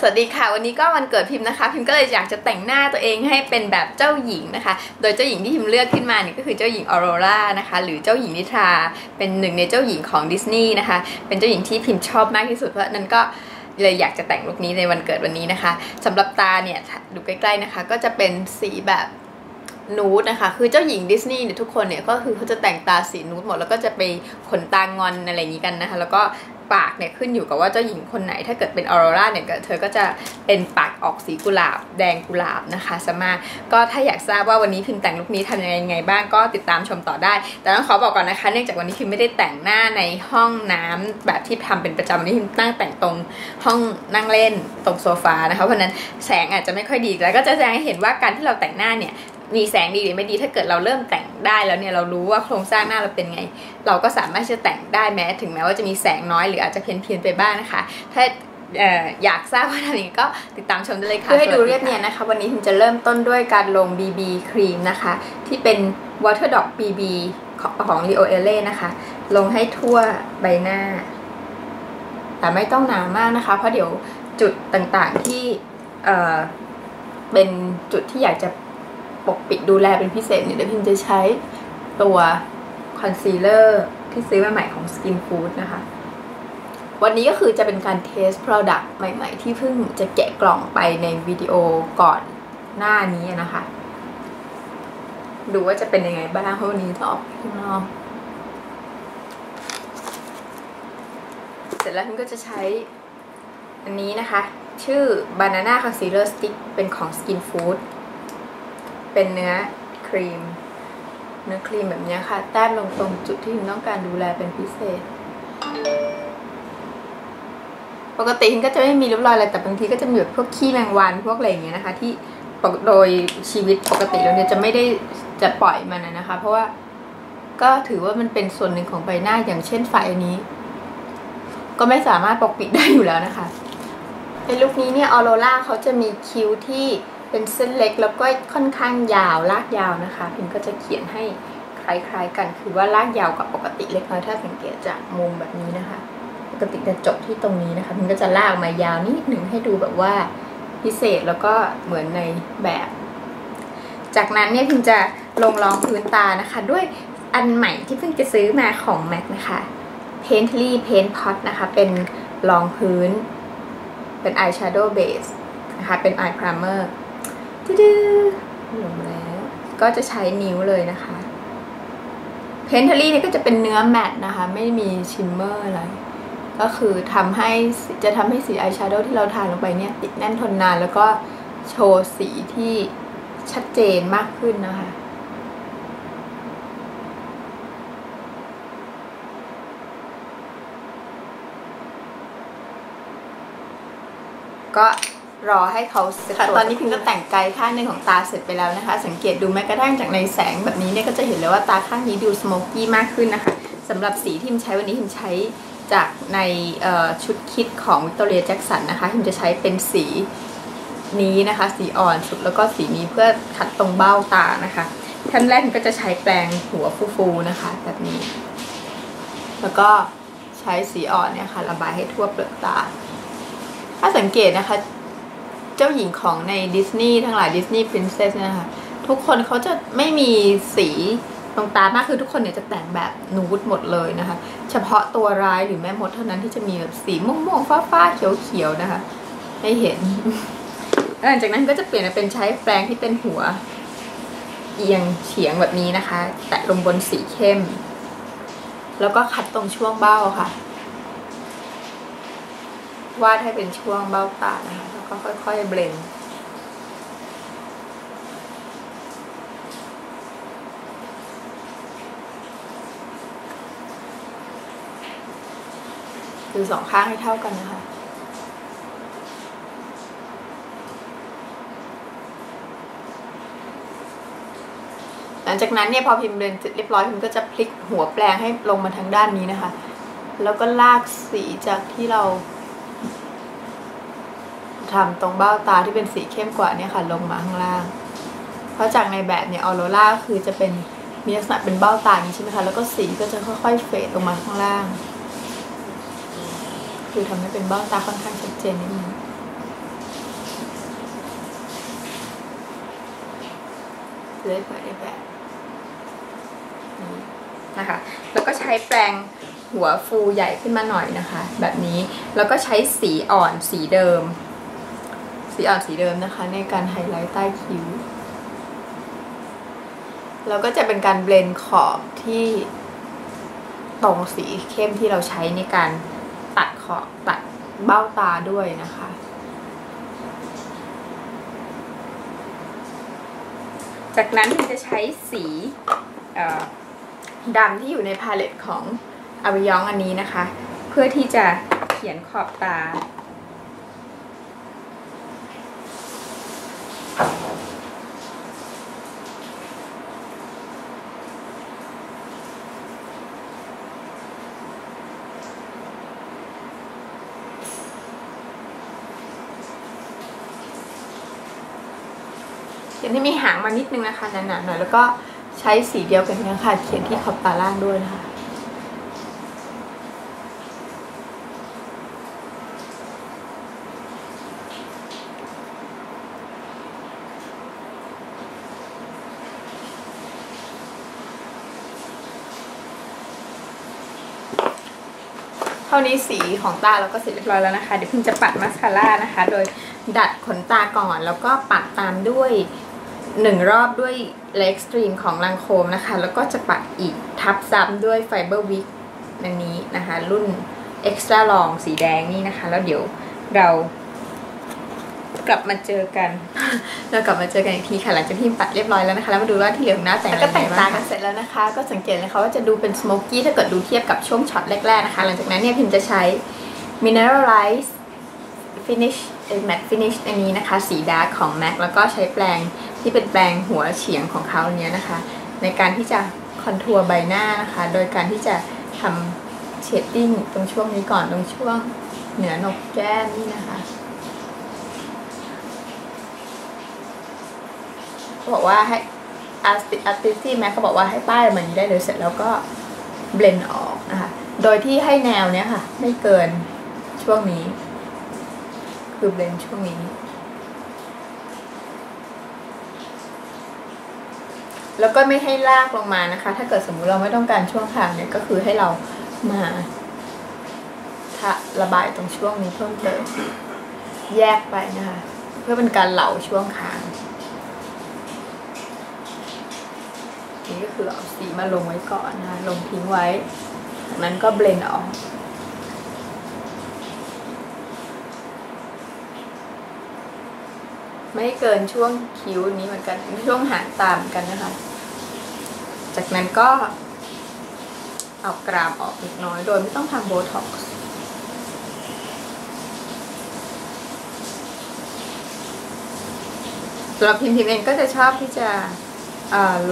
สวัสดีค่ะ วันนี้ก็วันเกิดพิมพ์นะคะ พิมพ์ก็เลยอยากจะแต่งหน้าตัวเองให้เป็นแบบเจ้าหญิงนะคะ โดยเจ้าหญิงที่พิมพ์เลือกขึ้นมาเนี่ยก็คือเจ้าหญิงออโรรานะคะ หรือเจ้าหญิงนิทราเป็นหนึ่งในเจ้าหญิงของดิสนีย์นะคะ เป็นเจ้าหญิงที่พิมพ์ชอบมากที่สุดเพราะนั้นก็เลยอยากจะแต่งลุคนี้ในวันเกิดวันนี้นะคะสำหรับตาเนี่ยดูใกล้ๆนะคะ ก็จะเป็นสีแบบนูดนะคะ คือเจ้าหญิงดิสนีย์เนี่ยทุกคนเนี่ยก็คือเขาจะแต่งตาสีนูดหมดแล้วก็จะไปขนตางอนอะไรอย่างนี้กันนะคะ แล้วก็ ปากเนี่ยขึ้นอยู่กับว่าเจ้าหญิงคนไหน ถ้าเกิดเป็นออโรราเนี่ยเธอก็จะเป็นปากออกสีกุหลาบ แดงกุหลาบนะคะสมาก็ถ้าอยากทราบว่าวันนี้พิมแต่งลุคนี้ทำยังไงไงบ้างก็ติดตามชมต่อได้ แต่ต้องขอบอกก่อนนะคะ เนื่องจากวันนี้พิมไม่ได้แต่งหน้าในห้องน้ำแบบที่ทำเป็นประจำวันนี้พิมนั่งแต่งตรงห้องนั่งเล่นตรงโซฟานะคะเพราะนั้นแสงอาจจะไม่ค่อยดีแล้วก็จะแสดงให้เห็นว่าการที่เราแต่งหน้าเนี่ย มีแสงดีหรือไม่ดีถ้าเกิดเราเริ่มแต่งได้แล้วเนี่ยเรารู้ว่าโครงสร้างหน้าเราเป็นไง เราก็สามารถจะแต่งได้แม้ ถึงแม้ว่าจะมีแสงน้อยหรืออาจจะเพี้ยนเพียนไปบ้างนะคะ ถ้าอยากทราบว่าทำยังไงก็ติดตามชมได้เลยค่ะ เพื่อให้ดูเรียบเนียนนะคะ วันนี้พิมจะเริ่มต้นด้วยการลง BB ครีมนะคะ ที่เป็น Water Dog BB ของของ Leo e l l e นะคะ ลงให้ทั่วใบหน้า แต่ไม่ต้องหนามากนะคะ เพราะเดี๋ยวจุดต่างๆที่เเป็นจุดที่อยากจะ ปกปิดดูแลเป็นพิเศษเนี่ยเดี๋ยวพิมจะใช้ตัวคอนซีลเลอร์ที่ซื้อมาใหม่ของ Skin Food นะคะ วันนี้ก็คือจะเป็นการเทส Product ใหม่ๆ ที่เพิ่งจะแกะกล่องไปในวิดีโอก่อนหน้านี้นะคะ ดูว่าจะเป็นยังไงบ้างเพราะวันนี้ต้องออกข้างนอกเสร็จแล้วพิมก็จะใช้อันนี้นะคะ ชื่อ Banana Concealer Stick เป็นของ Skin Food เป็นเนื้อครีม เนื้อครีมแบบนี้ค่ะ แต้มลงตรงจุดที่พิมต้องการดูแลเป็นพิเศษ ปกติพิมก็จะไม่มีริ้วรอยอะไรแต่บางทีก็จะมีแบบพวกขี้แมงวันพวกอะไรอย่างเงี้ยนะคะ ที่โดยชีวิตปกติเราเนี่ยจะไม่ได้จะปล่อยมันนะคะ เพราะว่าก็ถือว่ามันเป็นส่วนหนึ่งของใบหน้าอย่างเช่นไฟอันนี้ ก็ไม่สามารถปกปิดได้อยู่แล้วนะคะในลุคนี้เนี่ยออโรล่าเขาจะมีคิ้วที่ เป็นเส้นเล็กแล้วก็ค่อนข้างยาวลากยาวนะคะพิมก็จะเขียนให้คล้ายๆ กันคือว่าลากยาวกว่าปกติเล็กน้อยถ้าสังเกตจากมุมแบบนี้นะคะ ปกติจะจบที่ตรงนี้นะคะพิมก็จะลากมายาวนิดหนึ่งให้ดูแบบว่าพิเศษแล้วก็เหมือนในแบบ จากนั้นเนี่ยพิมจะลงรองพื้นตานะคะ ด้วยอันใหม่ที่เพิ่งจะซื้อมาของ MAC นะคะ Paintly Paint Pot นะคะ เป็นรองพื้น เป็น Eyeshadow Base นะคะ เป็น Eye Primer ดื้อลงแล้ว ก็จะใช้นิ้วเลยนะคะ เพนเทอรี่เนี่ยก็จะเป็นเนื้อแมตต์นะคะ ไม่มีชิมเมอร์อะไร ก็คือทำให้จะทำให้สีอายแชโดว์ที่เราทาลงไปเนี่ย ติดแน่นทนนานแล้วก็โชว์สีที่ชัดเจนมากขึ้นนะคะก็ รอให้เขาเสร็จตอนนี้พิมก็แต่งไกลข้างหนึ่งของตาเสร็จไปแล้วนะคะ สังเกตดูแม้กระทั่งจากในแสงแบบนี้เนี่ยก็จะเห็นเลยว่าตาข้างนี้ดูสโมกี้มากขึ้นนะคะสำหรับสีที่พิมใช้วันนี้พิมใช้จากในชุดคิดของวิกตอเรียแจ็คสันนะคะพิมจะใช้เป็นสีนี้นะคะ สีอ่อนสุดแล้วก็สีนี้เพื่อขัดตรงเบ้าตานะคะขั้นแรกพิมก็จะใช้แปรงหัวฟูๆนะคะ แบบนี้ แล้วก็ใช้สีอ่อนเนี่ยค่ะระบายให้ทั่วเปลือกตา ถ้าสังเกตนะคะ เจ้าหญิงของในดิสนีย์ทั้งหลายดิสนีย์พรินเซสนะคะทุกคนเขาจะไม่มีสีตรงตามากคือทุกคนเนี่ยจะแต่งแบบนูดหมดเลยนะคะ เฉพาะตัวร้ายหรือแม่มดเท่านั้นที่จะมีแบบสีม่วงๆฟ้าๆเขียวๆนะคะ ให้เห็นหลังจากนั้นก็จะเปลี่ยนเป็นใช้แปรงที่เป็นหัว เอียงเฉียงแบบนี้นะคะ แตะลงบนสีเข้ม แล้วก็คัดตรงช่วงเบ้าค่ะ วาดให้เป็นช่วงเบ้าตานะคะก็ค่อยๆเบลนด์คือสองข้างให้เท่ากันนะคะหลังจากนั้นเนี่ยพอพิมพ์เบลนเสร็จเรียบร้อยพิมก็จะพลิกหัวแปลงให้ลงมาทางด้านนี้นะคะ แล้วก็ลากสีจากที่เรา ทำตรงเบ้าตาที่เป็นสีเข้มกว่านี่ค่ะ ลงมาข้างล่าง เพราะจากในแบบเนี่ยออโรร่าคือจะเป็นมีลักษณะเป็นเบ้าตานี้ใช่ไหมคะ แล้วก็สีก็จะค่อยๆเฟดลงมาข้างล่าง คือทำให้เป็นเบ้าตาค่อนข้างชัดเจนนิดนึงจะไเปิได้แบบนี้นะคะ แล้วก็ใช้แปรงหัวฟูใหญ่ขึ้นมาหน่อยนะคะ แบบนี้ แล้วก็ใช้สีอ่อนสีเดิม สีอ่อนสีเดิมนะคะ ในการไฮไลท์ใต้คิ้ว แล้วก็จะเป็นการเบลนขอบที่ตรงสีเข้มที่เราใช้ในการตัดขอบตัดเบ้าตาด้วยนะคะ จากนั้นจะใช้สีดำที่อยู่ในพาเลตของอวิยองอันนี้นะคะ เพื่อที่จะเขียนขอบตา ขียนที่มีหางมานิดนึงนะคะหนาๆหน่อยแล้วก็ใช้สีเดียวกันนี้ค่ะ เขียนที่ขอบตาล่างด้วยนะคะเท่านี้สีของตาเราก็เสร็จเรียบร้อยแล้วนะคะ เดี๋ยวพิมจะปัดมาสคาร่านะคะ โดยดัดขนตาก่อนแล้วก็ปัดตามด้วย หนึ่งรอบด้วยเล็กสตรีมของลังโคมนะคะ แล้วก็จะปัดอีกทับซ้ำด้วยไฟเบอร์วิกอันนี้นะคะ รุ่น Extra Long สีแดงนี่นะคะ แล้วเดี๋ยวเรากลับมาเจอกัน เรากลับมาเจอกันอีกทีค่ะหลังจากที่ปัดเรียบร้อยแล้วนะคะ แล้วมาดูว่าที่เหลือของหน้าแต่งแล้วก็แต่งตากันเสร็จแล้วนะคะ ก็สังเกตนะคะว่าจะดูเป็นสโมกกี้ถ้าเกิดดูเทียบกับช่วงช็อตแรกๆนะคะ หลังจากนั้นเนี่ยพิมจะใช้ Mineralize Finish Matte Finish อันนี้นะคะ สีดาร์กของ MAC แล้วก็ใช้แปรงที่เป็นแปรงหัวเฉียงของเขาเนี้ยนะคะ ในการที่จะคอนทัวร์ใบหน้านะคะ โดยการที่จะทำเชดดิ้งตรงช่วงนี้ก่อนตรงช่วงเหนือหนกแก้มนี่นะคะเขาบอกว่าให้อาร์ติอาร์ติสที่แม็กเขาบอกว่าให้ป้ายมันได้เลยเสร็จแล้วก็เบลนออกนะคะ โดยที่ให้แนวเนี้ยค่ะ ไม่เกินช่วงนี้ คือเบลนช่วงนี้ แล้วก็ไม่ให้ลากลงมานะคะ ถ้าเกิดสมมุติเราไม่ต้องการช่วงคางเนี่ยก็คือให้เรามาทะระบายตรงช่วงนี้เพิ่มเติม แยกไปนะคะ เพื่อเป็นการเหลาช่วงคางนี่ก็คือเอาสีมาลงไว้ก่อนนะคะลงทิ้งไว้จากนั้นก็เบลนออก ไม่เกินช่วงคิ้วนี้เหมือนกันช่วงหางตาเหมือนกันนะคะ จากนั้นก็เอากรามออกเล็กน้อยโดยไม่ต้องทำโบท็อกซ์สำหรับพิมพ์พิมเองก็จะชอบที่จะ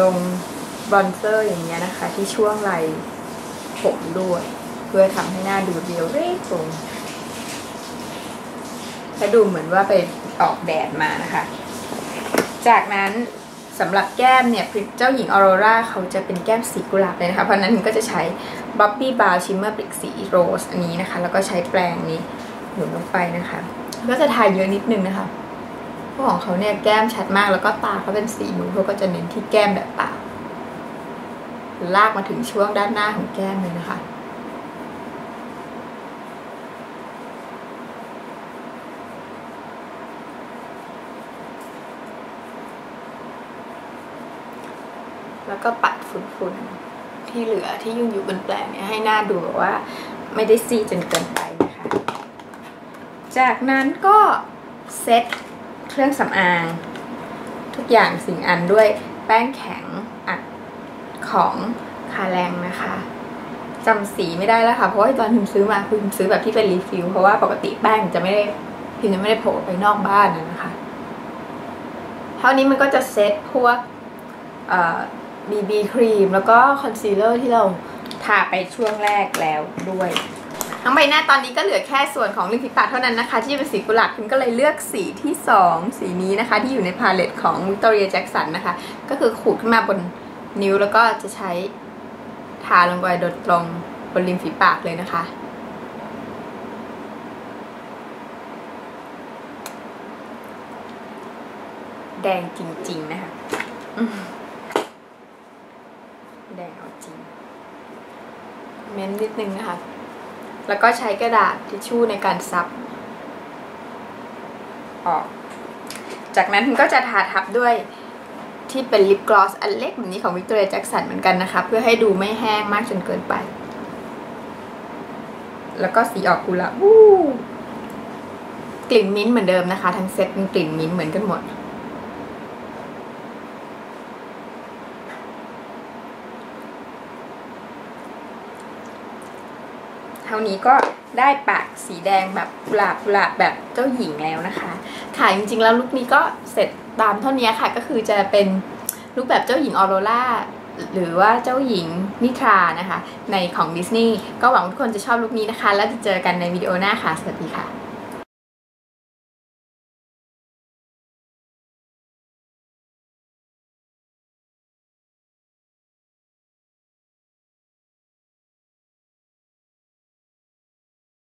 ลงบรอนเซอร์อย่างเงี้ยนะคะ ที่ช่วงไหล่ผมด้วย เพื่อทำให้หน้าดูเรียวเรียบตรงและดูเหมือนว่าไป ออกแดดมานะคะ จากนั้นสำหรับแก้มเนี่ยเจ้าหญิงออโรราเขาจะเป็นแก้มสีกุหลาบเลยนะคะ เพราะนั้นก็จะใช้บ๊อบบี้บาวชิมเมอร์ปริกสีโรสอันนี้นะคะ แล้วก็ใช้แปรงนี้หนุนลงไปนะคะ ก็จะทาเยอะนิดนึงนะคะพราะของเขาเนี่ยแก้มชัดมากแล้วก็ตาเขาเป็นสีนูเขาก็จะเน้นที่แก้มแบบเปล่าลากมาถึงช่วงด้านหน้าของแก้มเลยนะคะ แล้วก็ปัดฝุ่นๆที่เหลือที่ยุ่งอยู่บนแปลงเนี่ยให้หน้าดูแบบว่าไม่ได้ซีจนเกินไปนะคะ จากนั้นก็เซ็ตเครื่องสำอาง ทุกอย่างสิ่งอันด้วยแป้งแข็งอัดของคาแรงนะคะจำสีไม่ได้แล้วค่ะ เพราะว่าตอนพิมซื้อมาคือพิมซื้อแบบที่เป็นรีฟิลเพราะว่าปกติแป้งจะไม่ได้พิมจะไม่ได้โผล่ไปนอกบ้านนะคะ เท่านี้มันก็จะเซ็ตพวก บีบีครีมแล้วก็คอนซีลเลอร์ที่เราทาไปช่วงแรกแล้วด้วย ทั้งใบหน้าตอนนี้ก็เหลือแค่ส่วนของริมฝีปากเท่านั้นนะคะ ที่เป็นสีกุหลาบพิมก็เลยเลือกสีที่ 2 สีนี้นะคะ ที่อยู่ในพาเลตของ Victoria Jackson นะคะ ก็คือขูดขึ้นมาบนนิ้วแล้วก็จะใช้ทาลงไปโดยตรงบนริมฝีปากเลยนะคะแดงจริง ๆ นะคะ แดงเอาจริง เม้นนิดนึงนะคะ แล้วก็ใช้กระดาษทิชชู่ในการซับออก จากนั้นก็จะทาทับด้วยที่เป็นลิปกลอสอันเล็กแบบนี้ของวิกตอเรียแจ็คสันเหมือนกันนะคะ เพื่อให้ดูไม่แห้งมากจนเกินไป แล้วก็สีออกกุหลาบกลิ่นมิ้นท์เหมือนเดิมนะคะ ทั้งเซ็ตเป็นกลิ่นมิ้นท์เหมือนกันหมด ท่านี้ก็ได้ปากสีแดงแบบกุหลาบกุหลาบแบบเจ้าหญิงแล้วนะคะค่ะจริงๆแล้วลุคนี้ก็เสร็จตามเท่านี้ค่ะก็คือจะเป็นลุคแบบเจ้าหญิงออโรราหรือว่าเจ้าหญิงนิทรานะคะ ในของดิสนีย์ก็หวังทุกคนจะชอบลุคนี้นะคะ แล้วจะเจอกันในวิดีโอหน้าค่ะ สวัสดีค่ะ